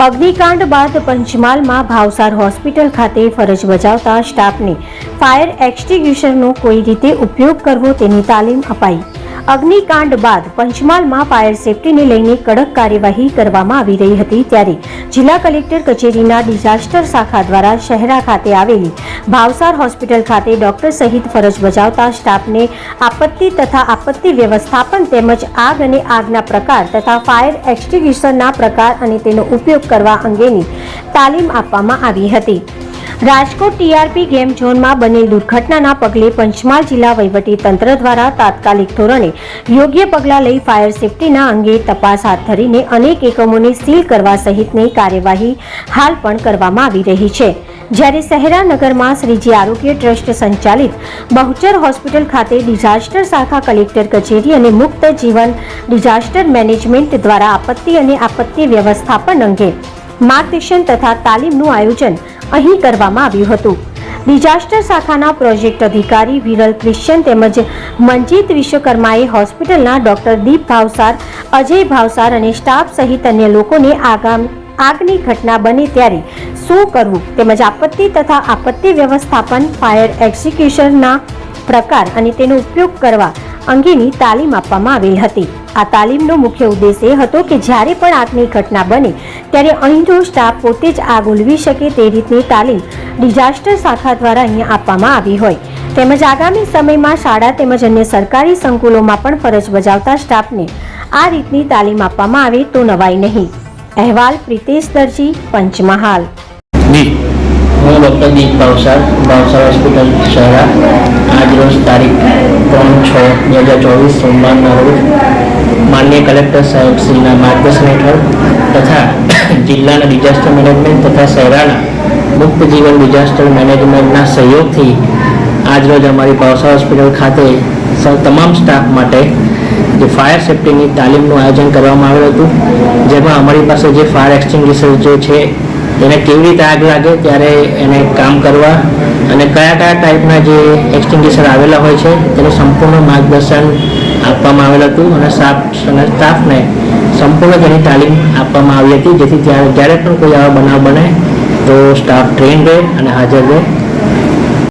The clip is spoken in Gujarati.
અગ્નિકાંડ બાદ પંચમહાલમાં ભાવસાર હોસ્પિટલ ખાતે ફરજ બજાવતા સ્ટાફને ફાયર એક્સટિગ્યુશરનો કોઈ રીતે ઉપયોગ કરવો તેની તાલીમ અપાઈ. અગ્નિકાંડ બાદ પંચમહાલમાં ફાયર સેફટીને લઈને કડક કાર્યવાહી કરવામાં આવી રહી હતી ત્યારે જિલ્લા કલેક્ટર કચેરીના ડિઝાસ્ટર શાખા દ્વારા શહેરા ખાતે આવેલી ભાવસાર હોસ્પિટલ ખાતે ડોક્ટર સહિત ફરજ બજાવતા સ્ટાફને આપત્તિ તથા આપત્તિ વ્યવસ્થાપન તેમજ આગ અને આગના પ્રકાર તથા ફાયર એક્સટિંગ્યુશરના પ્રકાર અને તેનો ઉપયોગ કરવા અંગેની તાલીમ આપવામાં આવી હતી. રાજકોટ ટીઆરપી ગેમ ઝોનમાં બનેલ દુર્ઘટનાના પગલે પંચમહાલ જિલ્લા વહીવટી તંત્ર દ્વારા તાત્કાલિક ધોરણે યોગ્ય પગલાં લઈ ફાયર સેફટીના અંગે તપાસ હાથ ધરીને અનેક એકમોને સીલ કરવા સહિતની કાર્યવાહી હાલ પણ કરવામાં આવી રહી છે. જ્યારે શહેરાનગરમાં શ્રીજી આરોગ્ય ટ્રસ્ટ સંચાલિત બહુચર હોસ્પિટલ ખાતે ડિઝાસ્ટર શાખા કલેક્ટર કચેરી અને મુક્ત જીવન ડિઝાસ્ટર મેનેજમેન્ટ દ્વારા આપત્તિ અને આપત્તિ વ્યવસ્થાપન અંગે માર્ગદર્શન તથા તાલીમનું આયોજન અહીં કરવામાં આવ્યું હતું. ડિઝાસ્ટર શાખાના પ્રોજેક્ટ અધિકારી વિરલ ક્રિશ્ચન તેમજ મંજીત વિશ્વકર્માએ હોસ્પિટલના ડોક્ટર દીપ ભાવસાર, અજય ભાવસાર અને સ્ટાફ સહિત અન્ય લોકોને આગામ, આગની ઘટના બને ત્યારે શું કરવું તેમજ આપત્તિ તથા આપત્તિ વ્યવસ્થાપન, ફાયર એક્ઝિક્યુશનના પ્રકાર અને તેનો ઉપયોગ કરવા અંગેની તાલીમ આપવામાં આવેલ હતી. આ તાલીમનો મુખ્ય ઉદ્દેશ એ હતો કે જ્યારે પણ આગની ઘટના બને, ત્યારે અહીંનો સ્ટાફ પોતે જ આગ ઉલવી શકે તે રીતની તાલીમ ડિઝાસ્ટર શાખા દ્વારા અહીંયા આપવામાં આવી હોય. તેમજ આગામી સમયમાં શાળા તેમજ અન્ય સરકારી સંકુલોમાં પણ ફરજ બજાવતા સ્ટાફને આ રીતની તાલીમ આપવામાં આવે તો નવાઈ નહીં. અહેવાલ પ્રિતેશ દરજી, પંચમહાલ. હું ડૉક્ટર દીપ ભાવસાર ભાવસાર હોસ્પિટલ શહેરા આજ તારીખ ત્રણ છ, બે હજાર ચોવીસ, સોમવારના રોજ માનનીય કલેક્ટર સાહેબ શ્રીના માર્ગદર્શન હેઠળ તથા જિલ્લાના ડિઝાસ્ટર મેનેજમેન્ટ તથા શહેરાના મુક્ત જીવન ડિઝાસ્ટર મેનેજમેન્ટના સહયોગથી આજરોજ અમારી પાવસા હોસ્પિટલ ખાતે સૌ તમામ સ્ટાફ માટે જે ફાયર સેફ્ટીની તાલીમનું આયોજન કરવામાં આવ્યું હતું, જેમાં અમારી પાસે જે ફાયર એક્સટિંગ્વિશર જે છે, એને કેવી રીતે આગ લાગે, ત્યારે એને કામ કરવા અને કયા કયા ટાઈપના જે એક્સટિંગ્વિશર આવેલા હોય છે, તેનું સંપૂર્ણ માર્ગદર્શન આપવામાં આવેલ હતું અને સ્ટાફ અને સ્ટાફને સંપૂર્ણ તેની તાલીમ આપવામાં આવી હતી. જેથી ત્યારે જ્યારે પણ કોઈ આવા બનાવ બને, તો સ્ટાફ ટ્રેન રહે અને હાજર રહે.